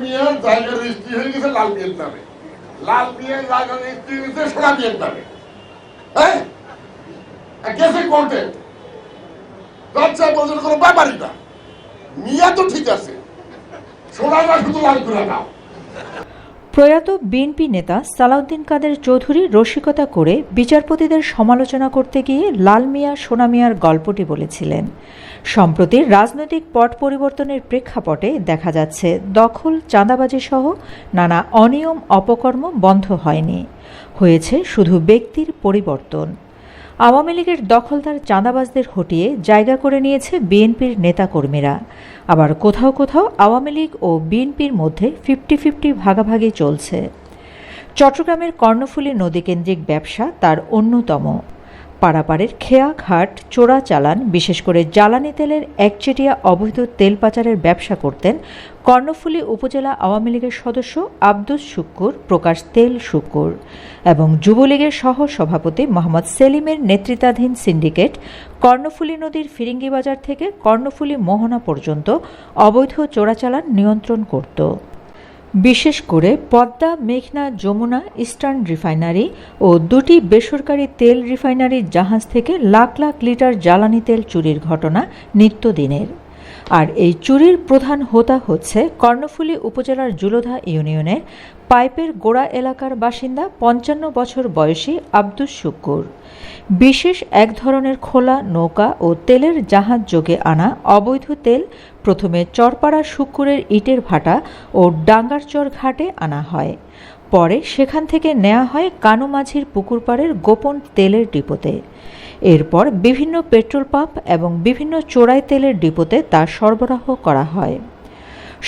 মিয়ার জায়গা রেজিস্ট্রি হয়ে গেছে লাল মিয়ার নামে। লাল মিয়ার জায়গা রেজিস্ট্রি সোনা মিয়ার নামে। গেছে কোর্টে বলছেন কোনো ব্যাপারই না। মিয়া তো ঠিক আছে। শুধু লাল করে দাও প্রয়াত বিএনপি নেতা সালাউদ্দিন কাদের চৌধুরী রসিকতা করে বিচারপতিদের সমালোচনা করতে গিয়ে লাল মিয়া, সোনা মিয়ার গল্পটি বলেছিলেন। সম্প্রতি রাজনৈতিক পট পরিবর্তনের প্রেক্ষাপটে দেখা যাচ্ছে, দখল চাঁদাবাজি সহ নানা অনিয়ম, অপকর্ম বন্ধ হয়নি। হয়েছে শুধু ব্যক্তির পরিবর্তন। আওয়ামী লীগের দখলদার চাঁদাবাজদের হটিয়ে জায়গা করে নিয়েছে বিএনপির নেতাকর্মীরা। আবার কোথাও কোথাও আওয়ামী লীগ ও বিএনপির মধ্যে ফিফটি ফিফটি ভাগাভাগি চলছে। চট্টগ্রামের কর্ণফুলী নদীকেন্দ্রিক ব্যবসা তার অন্যতম। পারাপাড়ের খেয়া ঘাট চোরা চালান বিশেষ করে জ্বালানি তেলের একচেটিয়া অবৈধ তেল পাচারের ব্যবসা করতেন কর্ণফুলী উপজেলা আওয়ামী লীগের সদস্য আব্দুস শুক্কুর, প্রকাশ তেল শুক্কুর এবং যুবলীগের সহ সভাপতি মোহাম্মদ সেলিমের নেতৃত্বাধীন সিন্ডিকেট কর্ণফুলী নদীর ফিরিঙ্গি বাজার থেকে কর্ণফুলী মোহনা পর্যন্ত অবৈধ চোরাচালান নিয়ন্ত্রণ করত। বিশেষ করে পদ্মা, মেঘনা, যমুনা, ইস্টার্ন রিফাইনারি ও দুটি বেসরকারি তেল রিফাইনারির জাহাজ থেকে লাখ লাখ লিটার জ্বালানি তেল চুরির ঘটনা নিত্যদিনের। আর এই চুরির প্রধান হোতা হচ্ছে কর্ণফুলী উপজেলার জুলোধা ইউনিয়নের পাইপের গোড়া এলাকার বাসিন্দা পঞ্চান্ন বছর বয়সী আব্দুস শুকুর। বিশেষ এক ধরনের খোলা নৌকা ও তেলের জাহাজ যোগে আনা অবৈধ তেল প্রথমে চরপাড়া শুকুরের ইটের ভাটা ও ডাঙ্গারচর ঘাটে আনা হয়। পরে সেখান থেকে নেওয়া হয় কানুমাঝির পুকুরপাড়ের গোপন তেলের ডিপোতে। এরপর বিভিন্ন পেট্রোল পাম্প এবং বিভিন্ন চোরাই তেলের ডিপোতে তা সরবরাহ করা হয়।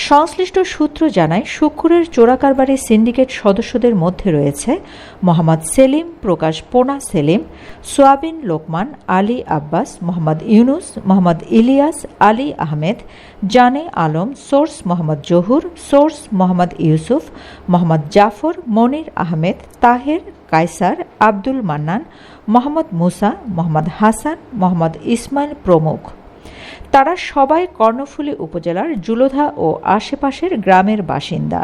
সংশ্লিষ্ট সূত্র জানায়, শুক্কুরের চোরাকারবারি সিন্ডিকেট সদস্যদের মধ্যে রয়েছে মোহাম্মদ সেলিম, প্রকাশ পোনা সেলিম, সোয়াবিন লোকমান, আলী আব্বাস, মোহাম্মদ ইউনুস, মোহাম্মদ ইলিয়াস, আলী আহমেদ, জানে আলম, সোর্স মোহাম্মদ জহুর, সোর্স মোহাম্মদ ইউসুফ, মোহাম্মদ জাফর, মনির আহমেদ, তাহের, কায়সার, আব্দুল মান্নান, মোহাম্মদ মুসা, মোহাম্মদ হাসান, মোহাম্মদ ইসমাইল প্রমুখ। তারা সবাই কর্ণফুলী উপজেলার জুলোধা ও আশেপাশের গ্রামের বাসিন্দা।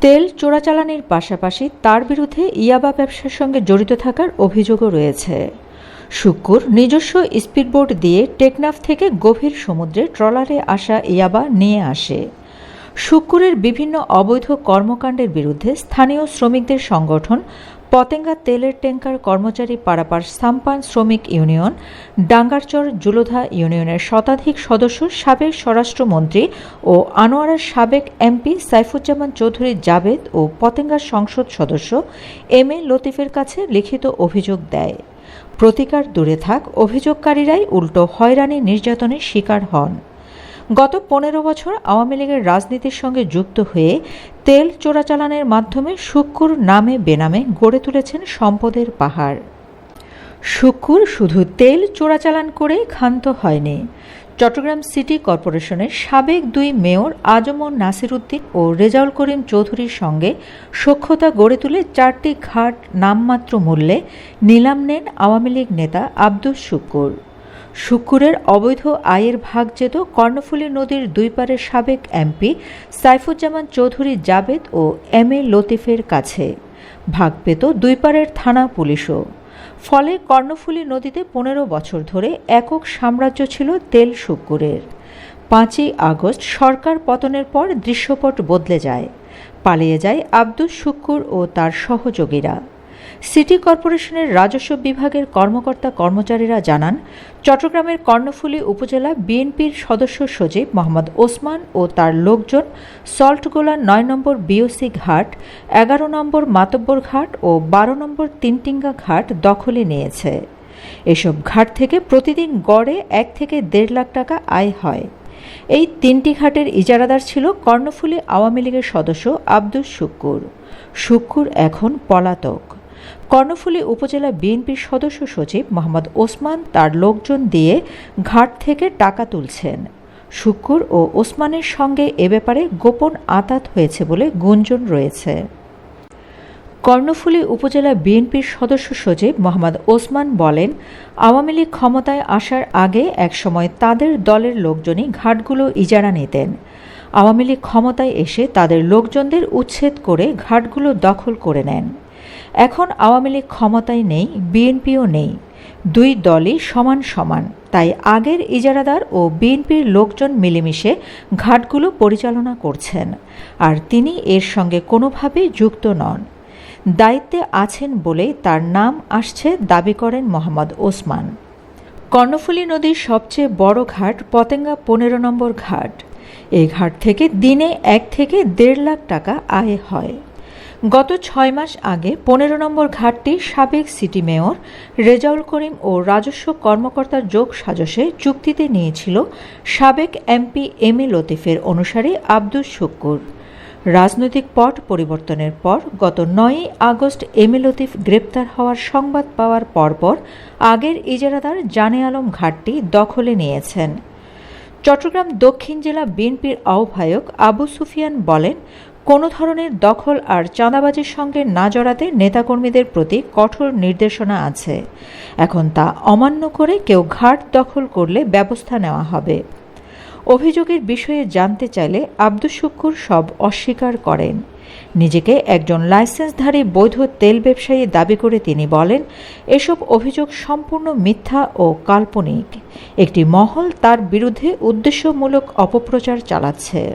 তেল চোরাচালানির পাশাপাশি তার বিরুদ্ধে ইয়াবা ব্যবসার সঙ্গে জড়িত থাকার অভিযোগও রয়েছে। শুক্কুর নিজস্ব স্পিডবোট দিয়ে টেকনাফ থেকে গভীর সমুদ্রে ট্রলারে আসা ইয়াবা নিয়ে আসে। শুক্কুরের বিভিন্ন অবৈধ কর্মকাণ্ডের বিরুদ্ধে স্থানীয় শ্রমিকদের সংগঠন পতেঙ্গা তেলের ট্যাঙ্কার কর্মচারী পারাপার সাম্পান শ্রমিক ইউনিয়ন, ডাঙ্গারচর জুলোধা ইউনিয়নের শতাধিক সদস্য সাবেক স্বরাষ্ট্রমন্ত্রী ও আনোয়ারার সাবেক এমপি সাইফুজ্জামান চৌধুরী জাবেদ ও পতেঙ্গার সংসদ সদস্য এম এ লতিফের কাছে লিখিত অভিযোগ দেয়। প্রতিকার দূরে থাক, অভিযোগকারীরাই উল্টো হয়রানি নির্যাতনের শিকার হন। গত পনেরো বছর আওয়ামী লীগের রাজনীতির সঙ্গে যুক্ত হয়ে তেল চোরাচালানের মাধ্যমে শুক্কুর নামে বেনামে গড়ে তুলেছেন সম্পদের পাহাড়। শুক্কুর শুধু তেল চোরাচালান করেই ক্ষান্ত হয়নি। চট্টগ্রাম সিটি কর্পোরেশনের সাবেক দুই মেয়র আজমন নাসিরুদ্দিন ও রেজাউল করিম চৌধুরীর সঙ্গে সক্ষতা গড়ে তুলে চারটি ঘাট নামমাত্র মূল্যে নিলাম নেন আওয়ামী লীগ নেতা আব্দুস শুক্কুর। শুক্কুরের অবৈধ আয়ের ভাগ যেত কর্ণফুলী নদীর দুই পারের সাবেক এমপি সাইফুজ্জামান চৌধুরী জাবেদ ও এম এ লতিফের কাছে। ভাগ পেত দুই পারের থানা পুলিশও। ফলে কর্ণফুলী নদীতে পনেরো বছর ধরে একক সাম্রাজ্য ছিল তেল শুক্কুরের। পাঁচই আগস্ট সরকার পতনের পর দৃশ্যপট বদলে যায়। পালিয়ে যায় আব্দুস শুক্কুর ও তার সহযোগীরা। সিটি কর্পোরেশনের রাজস্ব বিভাগের কর্মকর্তা কর্মচারীরা জানান, চট্টগ্রামের কর্ণফুলী উপজেলা বিএনপির সদস্য সচিব মোহাম্মদ ওসমান ও তার লোকজন সল্টগোলা নয় নম্বর বিওসি ঘাট, এগারো নম্বর মাতব্বর ঘাট ও বারো নম্বর তিনটিঙ্গা ঘাট দখলে নিয়েছে। এসব ঘাট থেকে প্রতিদিন গড়ে এক থেকে দেড় লাখ টাকা আয় হয়। এই তিনটি ঘাটের ইজারাদার ছিল কর্ণফুলী আওয়ামী লীগের সদস্য আব্দুস শুক্কুর। শুক্কুর এখন পলাতক। কর্ণফুলী উপজেলা বিএনপির সদস্য সচিব মোহাম্মদ ওসমান তার লোকজন দিয়ে ঘাট থেকে টাকা তুলছেন। শুক্কুর ও ওসমানের সঙ্গে এ ব্যাপারে গোপন আতাত হয়েছে বলে গুঞ্জন রয়েছে। কর্ণফুলী উপজেলা বিএনপির সদস্য সচিব মোহাম্মদ ওসমান বলেন, আওয়ামী লীগ ক্ষমতায় আসার আগে একসময় তাদের দলের লোকজনই ঘাটগুলো ইজারা নিতেন। আওয়ামী লীগ ক্ষমতায় এসে তাদের লোকজনদের উচ্ছেদ করে ঘাটগুলো দখল করে নেন। এখন আওয়ামী লীগ ক্ষমতায় নেই, বিএনপিও নেই। দুই দলই সমান সমান। তাই আগের ইজারাদার ও বিএনপির লোকজন মিলেমিশে ঘাটগুলো পরিচালনা করছেন। আর তিনি এর সঙ্গে কোনোভাবেই যুক্ত নন। দায়িত্বে আছেন বলেই তার নাম আসছে দাবি করেন মোহাম্মদ ওসমান। কর্ণফুলী নদীর সবচেয়ে বড় ঘাট পতেঙ্গা পনেরো নম্বর ঘাট। এই ঘাট থেকে দিনে এক থেকে দেড় লাখ টাকা আয় হয়। গত ছয় মাস আগে পনেরো নম্বর ঘাটটি সাবেক সিটি মেয়র রেজাউল করিম ও রাজস্ব কর্মকর্তার যোগ সাজসে চুক্তিতে নিয়েছিল সাবেক এমপি এম এ লতিফের অনুসারী আব্দুস শুক্কুর। রাজনৈতিক পট পরিবর্তনের পর গত নয়ই আগস্ট এম এ লতিফ গ্রেপ্তার হওয়ার সংবাদ পাওয়ার পরপর আগের ইজারাদার জানে আলম ঘাটটি দখলে নিয়েছেন। চট্টগ্রাম দক্ষিণ জেলা বিএনপির আহ্বায়ক আবু সুফিয়ান বলেন কোনো ধরনের দখল আর চাঁদাবাজির সঙ্গে না জড়াতে নেতাকর্মীদের প্রতি কঠোর নির্দেশনা আছে। এখন তা অমান্য করে কেউ ঘাট দখল করলে ব্যবস্থা নেওয়া হবে। অভিযোগের বিষয়ে জানতে চাইলে আব্দুস শুক্কুর সব অস্বীকার করেন। নিজেকে একজন লাইসেন্সধারী বৈধ তেল ব্যবসায়ী দাবি করে তিনি বলেন, এসব অভিযোগ সম্পূর্ণ মিথ্যা ও কাল্পনিক। একটি মহল তার বিরুদ্ধে উদ্দেশ্যমূলক অপপ্রচার চালাচ্ছে।